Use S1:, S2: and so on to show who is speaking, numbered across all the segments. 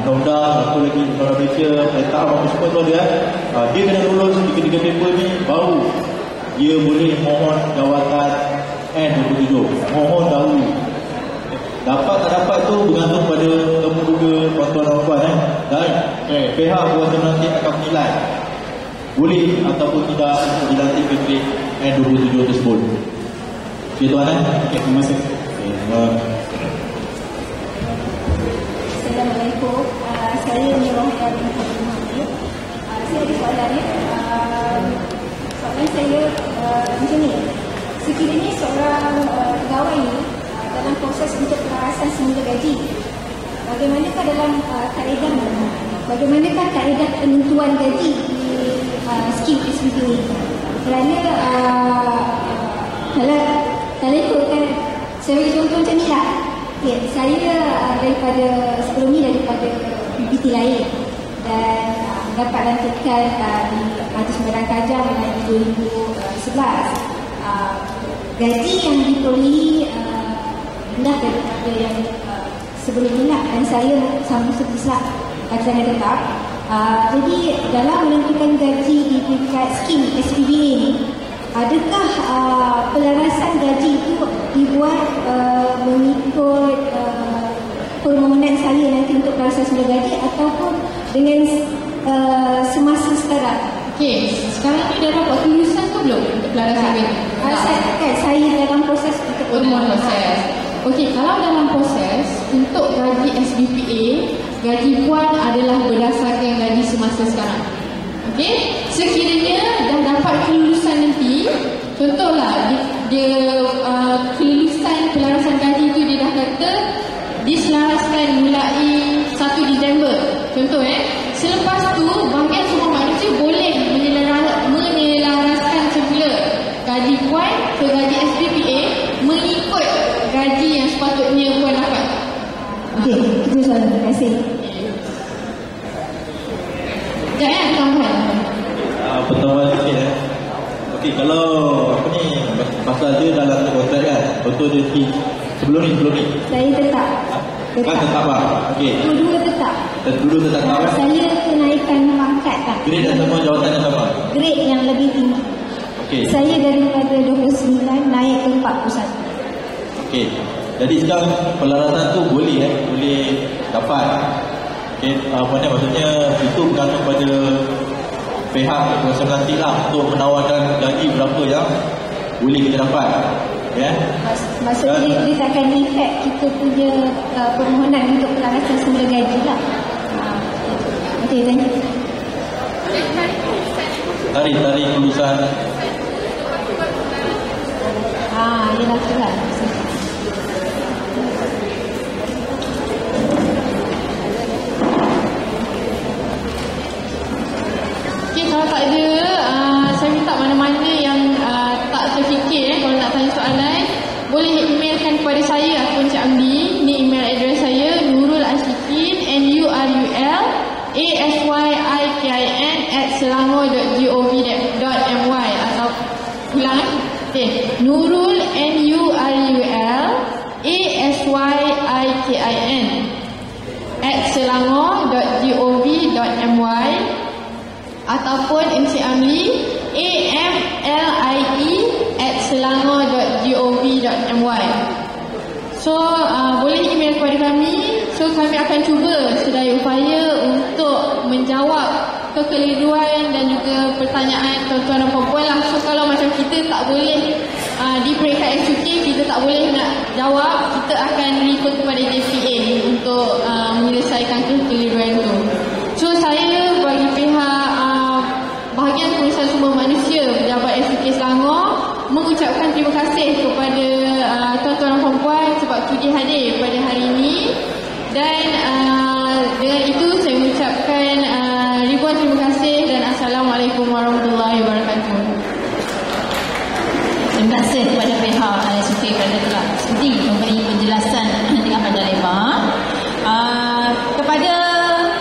S1: undang-undang apa lagi undang Malaysia letak apa semua tu ada uh, dia kena lulus tiga-tiga paper ni baru dia boleh mohon jawatan N27 mohon dahulu. Dapat tak dapat tu bergantung pada temu juga tuan-tuan dan puan eh. Dan okay. pihak kuasa nanti akan menilai. Boleh ataupun tidak untuk dilantik PP N27 tersebut. Okay tuan eh. Okay, terima kasih. Okay,
S2: Assalamualaikum. Uh, saya Nurul binti Muhammad. Uh, saya ada soalan ya. Uh, soalan saya uh, macam ni. Sekiranya seorang uh, pegawai ni uh, dalam proses untuk pelarasan semula gaji, bagaimanakah dalam uh, kaedah bagaimanakah kaedah penentuan gaji di uh, skim SPP ini? Kerana uh, kalau kalau ikutkan saya bagi contoh macam ni lah Ya, saya uh, ni daripada PPT lain dan uh, dapat lantikkan uh, di Majlis Merah Kajang pada 2011. Uh, gaji yang diperolehi uh, rendah daripada yang uh, sebelum lah dan saya sama seperti Islam kajian tetap. Uh, jadi dalam menentukan gaji di peringkat skim SPB ini Adakah uh, pelarasan gaji itu dibuat uh, mengikut uh, permohonan saya nanti untuk semula gaji ataupun dengan uh, semasa sekarang?
S3: Okey, sekarang ni dah dapat kelulusan tu belum untuk pelarasan gaji?
S2: Uh, saya, kan, saya dalam proses untuk
S3: oh, dalam proses. Okey, kalau dalam proses untuk gaji SBPA, gaji puan adalah berdasarkan gaji semasa sekarang. Okey, sekiranya dah dapat kelulusan nanti, contohlah dia, dia uh, kelulusan pelarasan gaji tu dia dah kata diselaraskan mulai 1 Disember. Contoh eh, selepas tu bahagian semua manusia boleh menyelaraskan semula gaji puan ke gaji SPPA mengikut gaji yang sepatutnya puan dapat.
S2: Okey, itu soalan. Terima kasih.
S3: Jangan tambahan.
S1: Uh, pertambahan sikit eh. Okey, kalau apa ni pasal dia dalam kontrak kan. Contoh dia di sebelum ni sebelum ni.
S2: Saya tetap.
S1: Tetap. Kan tetap lah. Okey.
S2: Dua-dua tetap.
S1: Dulu tetap
S2: Dan
S1: kan.
S2: saya kenaikan pangkat tak.
S1: Grade dan semua jawatannya sama.
S2: Grade yang lebih tinggi.
S1: Okey.
S2: Saya daripada 29 naik ke 41.
S1: Okey. Jadi sekarang pelarasan tu boleh eh, boleh dapat. Okey, apa ni maksudnya itu bergantung pada pihak kuasa nanti lah untuk menawarkan gaji berapa yang boleh kita dapat. Ya. Yeah.
S2: Maksudnya dia, dia takkan efek kita punya uh, permohonan untuk pelarasan semula gaji lah. Uh, Okey, thank you.
S1: Tarik tarik lulusan
S2: Ah, yelah tu lah.
S3: A-S-Y-I-K-I-N at selangor.gov.my atau ulang. Okay. Nurul, N-U-R-U-L, A-S-Y-I-K-I-N at selangor.gov.my ataupun Encik Amli AFLIE at selangor.gov.my So uh, boleh email kepada kami So kami akan cuba sedaya upaya untuk menjawab kekeliruan dan juga pertanyaan tuan-tuan dan puan-puan lah. So kalau macam kita tak boleh uh, di peringkat SUK kita tak boleh nak jawab Kita akan refer kepada JPA untuk uh, menyelesaikan kekeliruan tu. So saya bagi pihak uh, bahagian pengurusan sumber manusia Pejabat SUK Selangor mengucapkan terima kasih kepada uh, tuan-tuan dan puan-puan sebab sudi hadir pada dan uh, dengan itu saya mengucapkan uh, ribuan terima kasih dan Assalamualaikum warahmatullahi wabarakatuh.
S4: Terima kasih kepada pihak ISUK kerana telah sudi memberi penjelasan dengan panjang lebar. Uh, kepada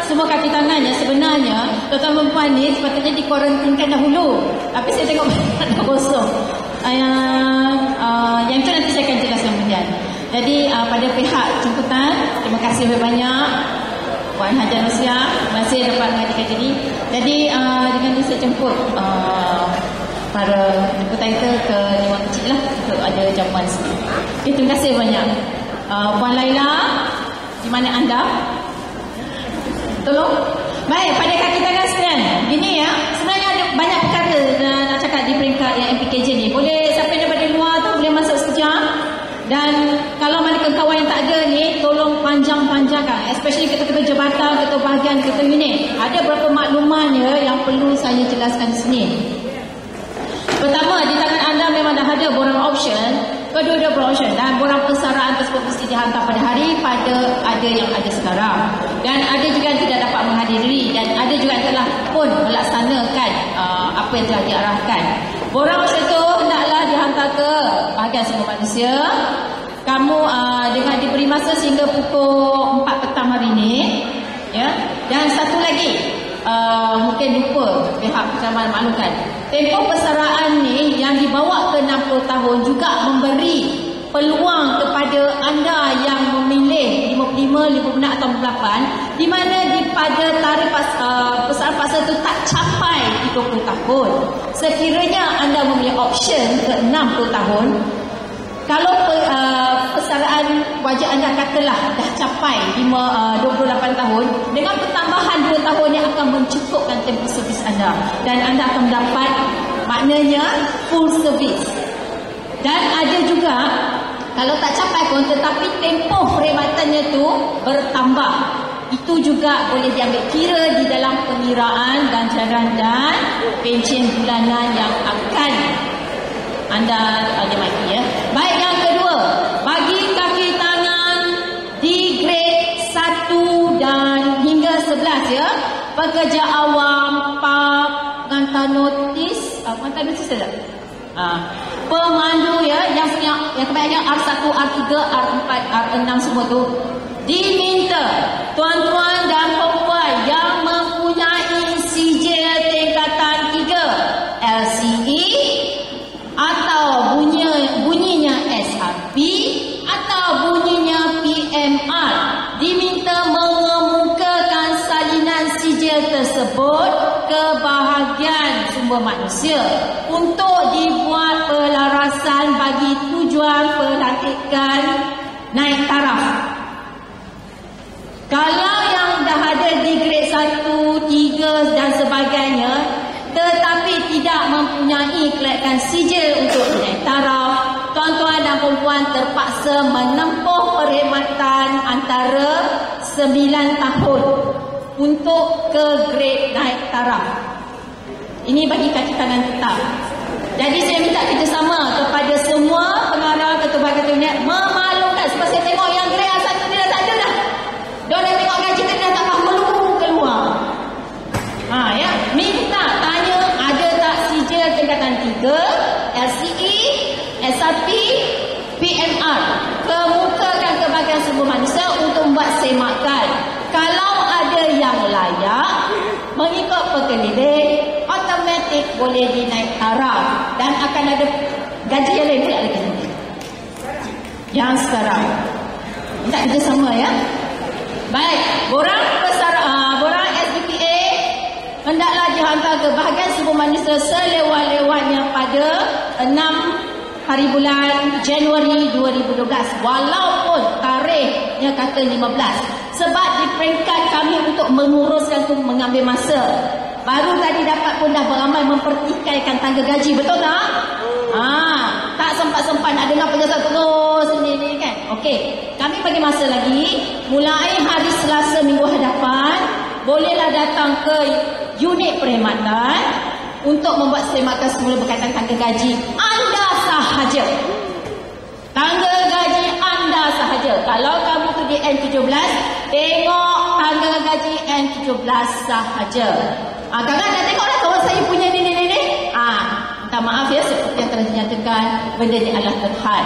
S4: semua kaki tangan yang sebenarnya tuan-tuan perempuan ni sepatutnya dikuarantinkan dahulu. Tapi saya tengok dah kosong. Uh, uh, yang itu nanti saya akan jelaskan kemudian. Jadi uh, pada pihak jemputan, terima kasih banyak. Puan Hajar Nusia masih dapat mengadakan ini. Jadi uh, dengan ini saya jemput uh, para buku title ke Dewan Kecil lah untuk ada jamuan sini. Okay, terima kasih banyak. Uh, Puan Laila, di mana anda? Tolong. Baik, pada kaki tangan sekalian. Gini ya, sebenarnya ada banyak perkara nak cakap di peringkat yang MPKJ ni. Boleh siapa yang daripada luar tu boleh masuk sekejap. Dan kalau mana kawan yang tak ada ni, tolong Especially kita-kita jabatan, kita bahagian, kita unit. Ada beberapa maklumannya yang perlu saya jelaskan di sini. Pertama, di tangan anda memang dah ada borang option. Kedua-dua borang option. Dan borang persaraan tersebut mesti dihantar pada hari pada ada yang ada sekarang. Dan ada juga yang tidak dapat menghadiri. Dan ada juga yang telah pun melaksanakan uh, apa yang telah diarahkan. Borang option itu hendaklah dihantar ke bahagian semua manusia. Kamu uh, dengan diberi masa sehingga pukul 4 petang hari ini. Ya. Dan satu lagi, uh, mungkin lupa pihak pencaman maklumkan. Tempoh persaraan ni yang dibawa ke 60 tahun juga memberi peluang kepada anda yang memilih 55, 56 atau 48 di mana di pada tarikh pas, uh, persaraan pasal itu tak capai 30 tahun. Sekiranya anda memilih option ke 60 tahun, kalau uh, persaraan wajah anda katalah dah capai 5, uh, 28 tahun dengan pertambahan 2 tahun yang akan mencukupkan tempoh servis anda. Dan anda akan mendapat maknanya full service dan ada juga kalau tak capai pun tetapi tempoh perkhidmatannya tu bertambah. Itu juga boleh diambil kira di dalam pengiraan ganjaran dan pencen bulanan yang akan anda mati ya. Baik yang kedua, Pekerja awam, pak, pengantar notis, uh, pengantar notis tak? Uh, pemandu ya yang punya yang kebanyakan R1, R3, R4, R6 semua tu diminta tuan-tuan dan sumber manusia untuk dibuat pelarasan bagi tujuan pelantikan naik taraf. Kalau yang dah ada di grade 1, 3 dan sebagainya tetapi tidak mempunyai kelayakan sijil untuk naik taraf, tuan-tuan dan perempuan terpaksa menempuh perkhidmatan antara 9 tahun untuk ke grade naik taraf. Ini bagi kaki tangan tetap. Jadi saya minta kerjasama kepada semua pengarah ketua-ketua unit memaklumkan sebab saya tengok yang grade A1 ni dah tak ada dah. Diorang tengok gaji tadi dah tak perlu keluar. Ha ya, minta tanya ada tak sijil tingkatan 3, LCE, SRP, PMR. Kemukakan ke bahagian sumber manusia untuk membuat semakan. Kalau ada yang layak, mengikut pekeliling, boleh dinaik taraf dan akan ada gaji yang lain tidak lagi. Yang sekarang. Minta kerjasama ya. Baik, borang besar uh, borang SDPA hendaklah dihantar ke bahagian sumber manusia selewat-lewatnya pada 6 hari bulan Januari 2012 walaupun tarikhnya kata 15 sebab di peringkat kami untuk menguruskan tu mengambil masa baru tadi dapat pun dah beramai mempertikaikan tangga gaji betul tak? Ah, tak sempat-sempat nak dengar penjelasan terus ni kan. Okey, kami bagi masa lagi mulai hari Selasa minggu hadapan bolehlah datang ke unit perkhidmatan untuk membuat semakan semula berkaitan tangga gaji anda sahaja. Tangga gaji anda sahaja. Kalau kamu tu di N17, tengok tangga gaji N17 sahaja. Ah, kakak dah tengok lah kawan saya punya ni. Ah, minta maaf ya seperti yang telah dinyatakan benda ni adalah terhad.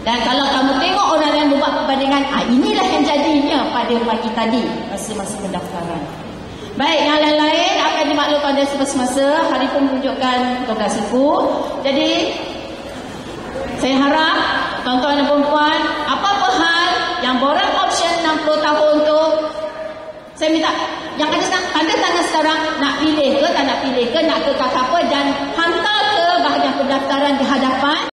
S4: Dan kalau kamu tengok orang yang buat perbandingan, ah inilah yang jadinya pada pagi tadi masa-masa pendaftaran. Baik, yang lain-lain akan dimaklumkan dari semasa-masa. Hari pun menunjukkan 12 suku. Jadi, saya harap tuan-tuan dan perempuan, apa-apa hal yang borang option 60 tahun tu Saya minta yang ada sekarang, tanda tangan sekarang nak pilih ke tak nak pilih ke nak ke kakak apa dan hantar ke bahagian pendaftaran di hadapan